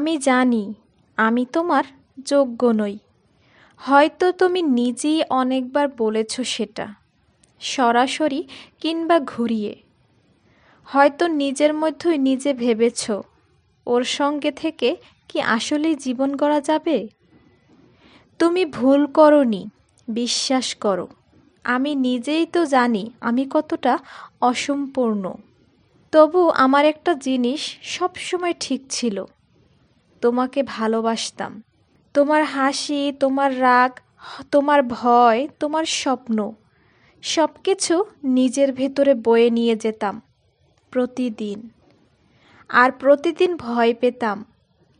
আমি জানি, আমি তোমার যোগ্য নই। হয়তো তুমি নিজেই অনেকবার বলেছ সেটা, সরাসরি কিংবা ঘুরিয়ে। হয়তো নিজের মধ্যেই নিজে ভেবেছ, ওর সঙ্গে থেকে কি আসলেই জীবন গড়া যাবে? তুমি ভুল করনি, বিশ্বাস করো। আমি নিজেই তো জানি, আমি কতটা অসম্পূর্ণ। তবু আমার একটা জিনিস সবসময় ঠিক ছিল তোমাকে ভালোবাসতাম। তোমার হাসি, তোমার রাগ, তোমার ভয়, তোমার স্বপ্ন সব কিছু নিজের ভেতরে বয়ে নিয়ে যেতাম প্রতিদিন। আর প্রতিদিন ভয় পেতাম,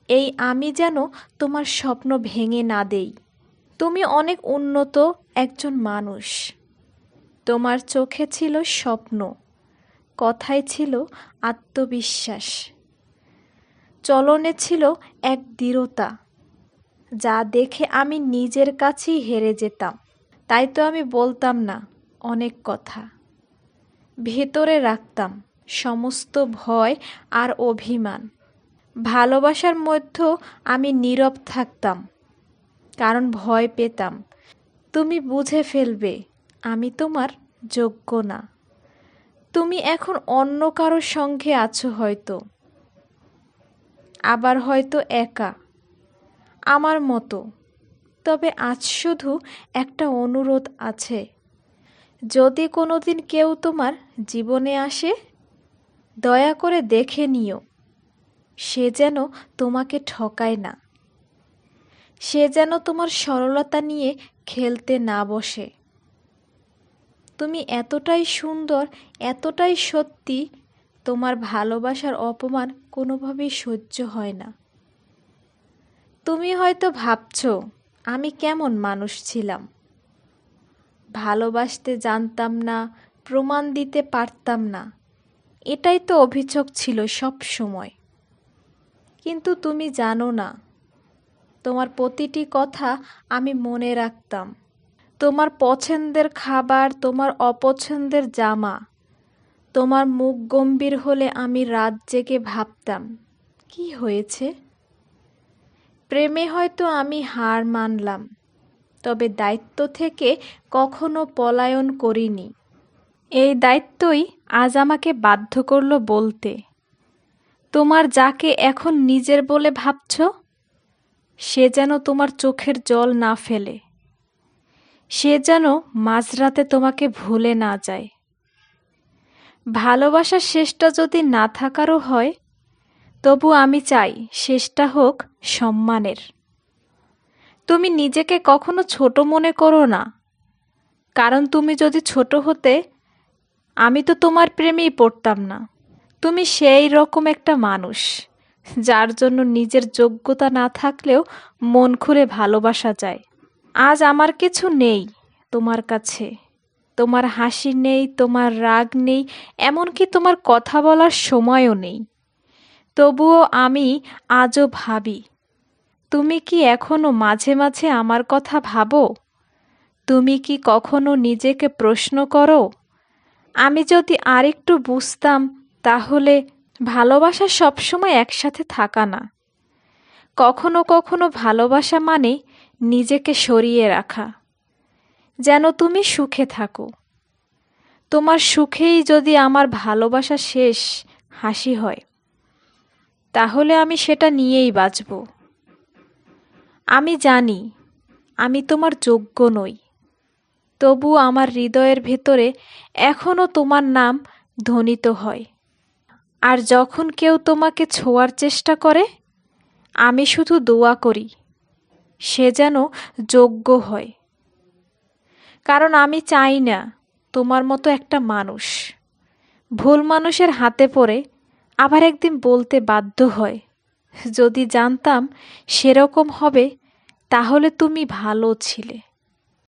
এই আমি যেন তোমার স্বপ্ন ভেঙে না দেই। তুমি অনেক উন্নত একজন মানুষ। তোমার চোখে ছিল স্বপ্ন, কথায় ছিল আত্মবিশ্বাস। চলনে ছিল এক দৃঢ়তা, যা দেখে আমি নিজের কাছেই হেরে যেতাম। তাই তো আমি বলতাম না, অনেক কথা। ভেতরে রাখতাম সমস্ত ভয় আর অভিমান। ভালোবাসার মধ্যেও আমি নীরব থাকতাম, কারণ ভয় পেতাম। তুমি বুঝে ফেলবে, আমি তোমার যোগ্য না। তুমি এখন অন্য কারোর সঙ্গে আছো হয়তো। আবার হয়তো একা। আমার মতো। তবে আজ শুধু একটা অনুরোধ আছে। যদি কোনো দিন কেউ তোমার জীবনে আসে, দয়া করে দেখে নিও। সে যেন তোমাকে ঠকায় না। সে যেন তোমার সরলতা নিয়ে খেলতে না বসে। তুমি এতটাই সুন্দর, এতটাই সত্যি তোমার ভালোবাসার অপমান কোনোভাবেই সহ্য হয় না। তুমি হয়তো ভাবছ, আমি কেমন মানুষ ছিলাম? ভালোবাসতে জানতাম না, প্রমাণ দিতে পারতাম না। এটাই তো অভিযোগ ছিল সব সময়। কিন্তু তুমি জানো না, তোমার প্রতিটি কথা আমি মনে রাখতাম। তোমার পছন্দের খাবার, তোমার অপছন্দের জামা তোমার মুখ গম্ভীর হলে আমি রাত জেগে ভাবতাম, কি হয়েছে? প্রেমে হয়তো আমি হার মানলাম, তবে দায়িত্ব থেকে কখনো পলায়ন করিনি। এই দায়িত্বই আজ আমাকে বাধ্য করল বলতে। তোমার যাকে এখন নিজের বলে ভাবছ, সে যেন তোমার চোখের জল না ফেলে। সে যেন মাঝরাতে তোমাকে ভুলে না যায়। ভালোবাসার শেষটা যদি না থাকারও হয়, তবু আমি চাই শেষটা হোক সম্মানের। তুমি নিজেকে কখনো ছোট মনে করো না। কারণ তুমি যদি ছোট হতে, আমি তো তোমার প্রেমেই পড়তাম না। তুমি সেই রকম একটা মানুষ, যার জন্য নিজের যোগ্যতা না থাকলেও মন খুলে ভালোবাসা যায় আজ আমার কিছু নেই তোমার কাছে। তোমার হাসি নেই, তোমার রাগ নেই, এমনকি তোমার কথা বলার সময়ও নেই। তবুও আমি আজও ভাবি, তুমি কি এখনও মাঝে মাঝে আমার কথা ভাবো? তুমি কি কখনো নিজেকে প্রশ্ন করো? আমি যদি আরেকটু বুঝতাম, তাহলে ভালোবাসা সবসময় একসাথে থাকা না। কখনো কখনো ভালোবাসা মানে নিজেকে সরিয়ে রাখা। যেন তুমি সুখে থাকো। তোমার সুখেই যদি আমার ভালোবাসা শেষ হাসি হয়, তাহলে আমি সেটা নিয়েই বাঁচব। আমি জানি, আমি তোমার যোগ্য নই। তবু আমার হৃদয়ের ভেতরে এখনও তোমার নাম ধ্বনিত হয়। আর যখন কেউ তোমাকে ছোঁয়ার চেষ্টা করে, আমি শুধু দোয়া করি, সে যেন যোগ্য হয়। কারণ আমি চাই না তোমার মতো একটা মানুষ। ভুল মানুষের হাতে পড়ে আবার একদিন বলতে বাধ্য হয়। যদি জানতাম সেরকম হবে, তাহলে তুমি ভালো ছিলে।